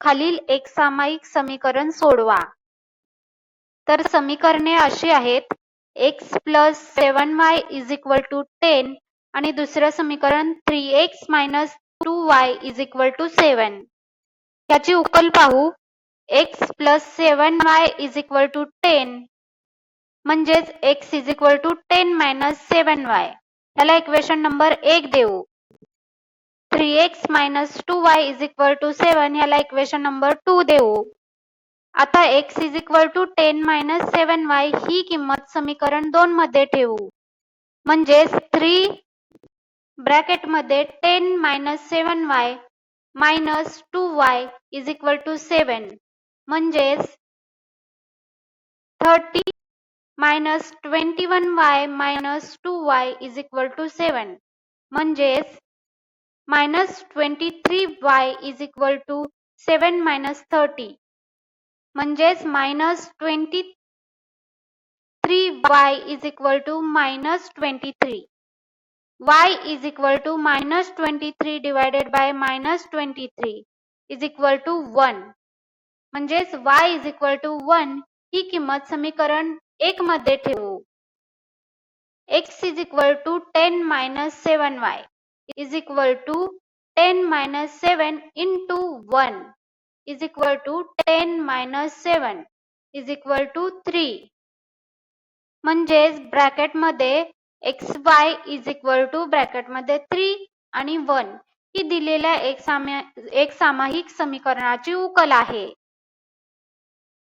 खालील एक सामायिक समीकरण सोडवा. तर समीकरणे अशी आहेत X plus seven Y is equal to ten आणि दुसरं समीकरण three X minus two Y is equal to seven याची उकल पाहू. X plus seven Y is equal to ten म्हणजेच X is equal to ten minus seven Y त्याला equation number एक देऊ. Three X minus two Y is equal to seven याला equation number two देऊ. आता X is equal to ten minus seven Y ही किंमत समीकरण दोन मध्ये थ्री ब्रॅकेट मध्ये ten minus seven Y minus two Y is equal to seven thirty minus twenty one Y minus two Y is equal to seven minus twenty three y is equal to seven minus thirty म्हणजेच minus twenty three y is equal to minus twenty three y is equal to minus twenty three divided by minus twenty three is equal to one म्हणजेच y is equal to one ही किंमत समीकरण एक मध्ये ठेवू x is equal to ten minus seven y Is equal to ten minus seven into one is equal to ten minus seven is equal to three म्हणजेच ब्रॅकेटमध्ये X Y is equal to ब्रॅकेटमध्ये three आणि one ही दिलेल्या एक सामा एक सामायिक समीकरणाची उकल आहे